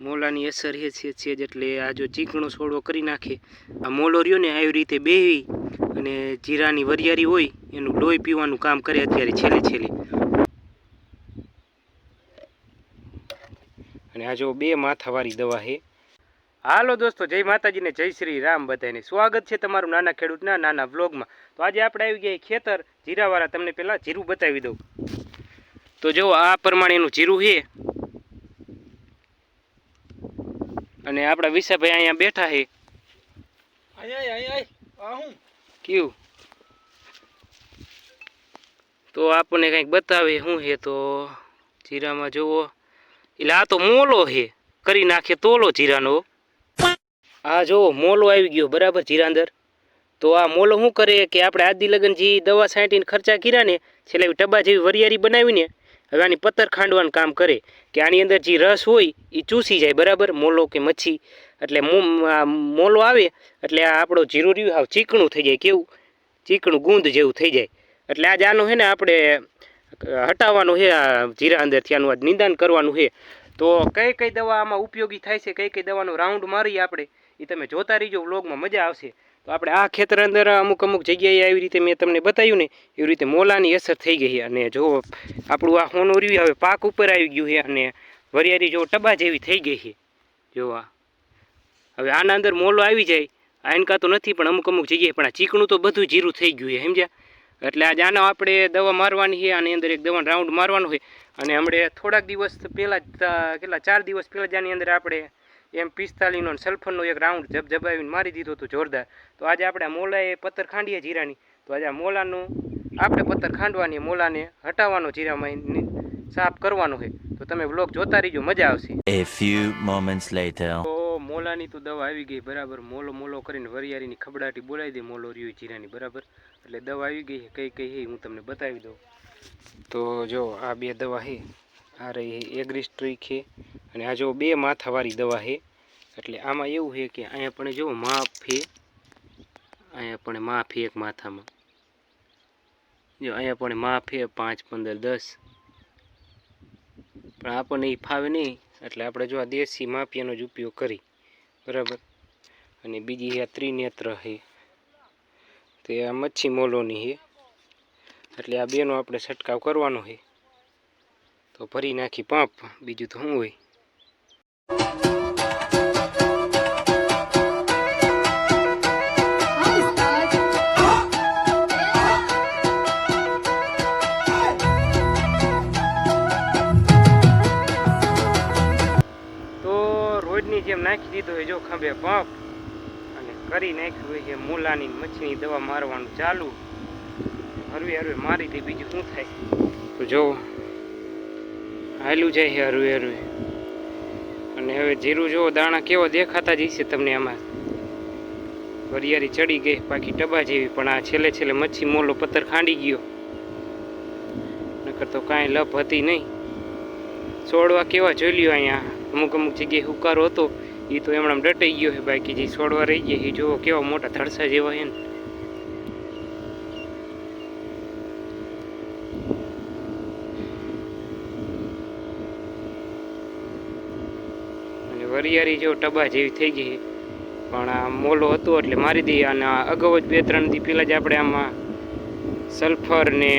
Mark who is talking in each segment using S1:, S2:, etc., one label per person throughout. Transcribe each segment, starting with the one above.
S1: મોલાની અસર એ છે એટલે આ જો ચીકણો છોડવો કરી નાખે, આ મોલો રહ્યો ને આવી રીતે બેહી અને જીરાની વરિયારી હોય, એનું લોહી પીવાનું કામ કરે અત્યારે છેલ્લે છેલ્લે. અને આ જો બે માથાવાળી દવા છે. હાલો દોસ્તો, જય માતાજીને જય શ્રી રામ બધાને સ્વાગત છે તમારું નાના ખેડૂતના નાના વ્લોગમાં. તો આજે આપણે આવી ગયા ખેતર જીરાવાળા. તમને પહેલાં જીરું બતાવી દઉં. તો જો આ પ્રમાણેનું જીરું છે. અને આપણા વિશાભાઈ અહીંયા બેઠા છે. કયું? તો આપણને કંઈક બતાવે શું છે તો? જીરામાં જુઓ. એટલે આ તો મોલો છે. કરી નાખે તોલો જીરાનો. આ જો મોલો આવી ગયો બરાબર જીરા અંદર. તો આ મોલો શું કરે કે આપણે આદિ લગન જે દવા છાંટીને ખર્ચા કર્યા ને છેલ્લે ટબા જેવી વરિયારી બનાવીને હવે આની પત્તર ખાંડવાનું કામ કરે કે આની અંદર જે રસ હોય એ ચૂસી જાય, બરાબર? મોલો કે મચ્છી. એટલે મોલો આવે, એટલે આ આપણો જીરું રહ્યું હાવ ચીકણું થઈ જાય, કેવું? ચીકણું ગુંદ જેવું થઈ જાય. એટલે આજ આનું છે ને આપણે હટાવવાનું છે, આ જીરા અંદરથી આનું આજ નિદાન કરવાનું છે. તો કઈ કઈ દવા આમાં ઉપયોગી થાય છે, કઈ કઈ દવાનો રાઉન્ડ મારીએ આપણે એ તમે જોતા રહીજો વ્લોગમાં મજા આવશે. તો આપણે આ ખેતર અંદર અમુક અમુક જગ્યાએ આવી રીતે મેં તમને બતાવ્યું ને, એવી રીતે મોલાની અસર થઈ ગઈ અને જો આપણું આ હોનું રહ્યું હવે પાક ઉપર આવી ગયું છે અને વરિયાળી જો ટબા જેવી થઈ ગઈ છે. જો આ. હવે આના અંદર મોલો આવી જાય. આનકા તો નથી, પણ અમુક અમુક જગ્યાએ પણ આ ચીકણું તો બધું જીરું થઈ ગયું છે, સમજ્યા? એટલે આજે આનો આપણે દવા મારવાની છે, આની અંદર એક દવાનો રાઉન્ડ મારવાનો છે. અને હમણાં થોડાક દિવસ પહેલાં કેટલા ચાર દિવસ પહેલાં જ આની અંદર આપણે એમ પિસ્તાલીનો ને સલ્ફરનો એક રાઉન્ડ જબજબાવીને મારી દીધો હતો જોરદાર. તો આજે આપણે મોલાએ પથ્થર ખાંડીએ જીરાની. તો આજે આ મોલાનું આપણે પથ્થર ખાંડવાની મોલાને હટાવવાનો જીરામાં સાફ કરવાનો છે. તો તમે બ્લોગ જોતા રહીજો મજા આવશે.
S2: A few moments later.
S1: તો મોલાની તો દવા આવી ગઈ બરાબર. મોલો મોલો કરીને વરિયાળીની ખબડાટી બોલાવી દે મોલો રહ્યું જીરાની બરાબર. એટલે દવા આવી ગઈ કઈ કઈ હે હું તમને બતાવી દઉં. તો જો આ બે દવા છે. આ રહી એગ્રીસ્ટ્રી છે. અને આ જો બે માથાવાળી દવા છે, એટલે આમાં એવું છે કે અહીંયા પણ જો છે, અહીંયા પણ માફી એક માથામાં. જો અહીંયા પણ માફી પાંચ, પંદર, દસ. પણ આપણને એ ફાવે નહીં, એટલે આપણે જો આ દેશી માફિયાનો જ ઉપયોગ કરી. બરાબર? અને બીજી આ ત્રિનેત્ર છે. તે આ મચ્છી મોલોની છે. એટલે આ બેનો આપણે છંટકાવ કરવાનો છે. તો ભરી નાખી પાંપ, બીજું તો શું હોય? નાખી દીધો હોય જો ખંભે પંપ. અને કરી નાખ્યું હોય છે મૂલાની મચ્છીની દવા મારવાનું ચાલુ. હરવે હરવે મારી દે બીજું શું થાય? તો જો હાલું જાય છે હરવે હરવે. અને હવે જીરું જો દાણા કેવો દેખાતા જ હશે તમને આમાં. વરિયાળી ચડી ગઈ બાકી ટબા જેવી, પણ આ છેલ્લે છેલ્લે મચ્છી મોલો પથ્થર ખાંડી ગયો. નકર તો કાંઈ લપ હતી નહીં. છોડવા કેવા જોઈ લ્યો અહીંયા? અમુક અમુક જગ્યાએ હુકારો હતો. એ તો એમણે ડટાઈ ગયો છે બાકી જે છોડવા રહી ગયા એ જુઓ કેવા મોટા ધડસા જેવા છે ને. અને વરિયાળી જો ટબા જેવી થઈ ગઈ પણ આ મોલો હતો એટલે મારી દઈએ અને અગાઉ જ બે ત્રણ દી પહેલાં જ આપણે આમાં સલ્ફર ને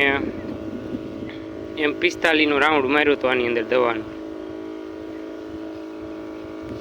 S1: એમ પિસ્તાલીનો રાઉન્ડ માર્યો હતો આની અંદર દવાનો.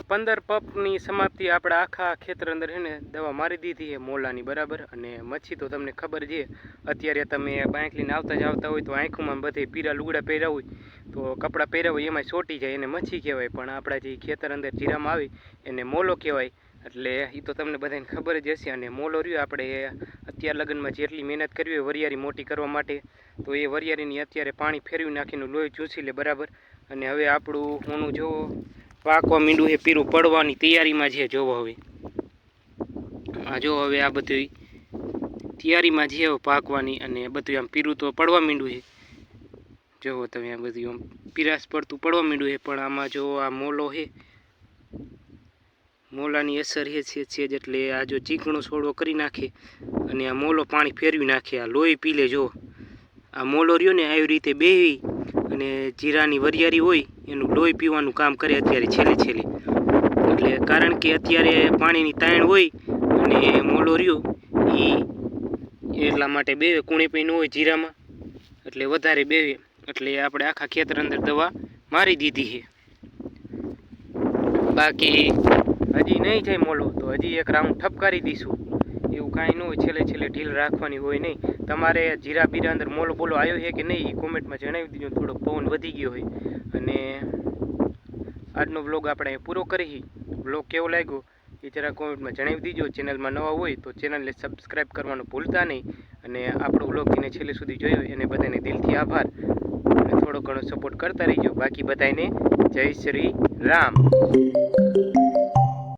S1: પંદર પપની સમાપ્તિ આપણા આખા ખેતર અંદર છે ને, દવા મારી દીધી છે મોલાની, બરાબર? અને મચ્છી તો તમને ખબર છે, અત્યારે તમે બાઇક લઈને આવતા જ આવતા હોય તો આંખોમાં બધે પીરા લુગડા પહેર્યા હોય, તો કપડાં પહેર્યા હોય એમાં ચોટી જાય, એને મચ્છી કહેવાય. પણ આપણા જે ખેતર અંદર જીરામાં આવે, એને મોલો કહેવાય. એટલે એ તો તમને બધાને ખબર જ હશે. અને મોલો રહ્યો આપણે અત્યાર લગ્નમાં જેટલી મહેનત કરવી હોય વરિયાળી મોટી કરવા માટે, તો એ વરિયાળીની અત્યારે પાણી ફેરવી નાખીને લોહી ચૂસી લે, બરાબર? અને હવે આપણું હોનું જો પાકવા મીંડું એ પીરું પડવાની તૈયારીમાં છે, જોવો હવે. આ જો હવે આ બધી તૈયારીમાં છે પાકવાની અને બધું આમ પીરું તો પડવા મીંડું છે. જોવો તમે આ બધું આમ પીરાશ પડતું પડવા મીંડું છે, પણ આમાં જો આ મોલો છે. મોલાની અસર એ છે છે એટલે આ જો ચીકણો છોડવો કરી નાખે અને આ મોલો પાણી ફેરવી નાખે, આ લોહી પી લે જો આ મોલો રહ્યો ને આવી રીતે બેહી અને જીરાની વરિયાળી હોય એનું લોહી પીવાનું કામ કરે અત્યારે છેલ્લે છેલ્લે. એટલે કારણ કે અત્યારે પાણીની તાણ હોય અને મોડો રહ્યો એ એટલા માટે બેવે કુણી પીનું હોય જીરામાં, એટલે વધારે બેવે એટલે આપણે આખા ખેતર અંદર દવા મારી દીધી છે. બાકી હજી નહીં જાય મોલો, તો હજી એક રાઉન્ડ ઠપકારી દઈશું. એવું કાંઈ ન હોય, છેલ્લે છેલ્લે ઢીલ રાખવાની હોય નહીં. તમારે જીરા બીરા અંદર મોલો બોલો આવ્યો છે કે નહીં એ કોમેન્ટમાં જણાવી દીજો થોડો પવન વધી ગયો હોય. અને આજનો બ્લોગ આપણે પૂરો કરી બ્લોગ કેવો લાગ્યો એ જરા કોમેન્ટમાં જણાવી દીજો. ચેનલમાં નવા હોય તો ચેનલને સબસ્ક્રાઈબ કરવાનું ભૂલતા નહીં. અને આપણો બ્લોગ જેને છેલ્લે સુધી જોયો એને બધાને દિલથી આભાર. અને થોડો ઘણો સપોર્ટ કરતા રહીજો. બાકી બધાને જય શ્રી રામ.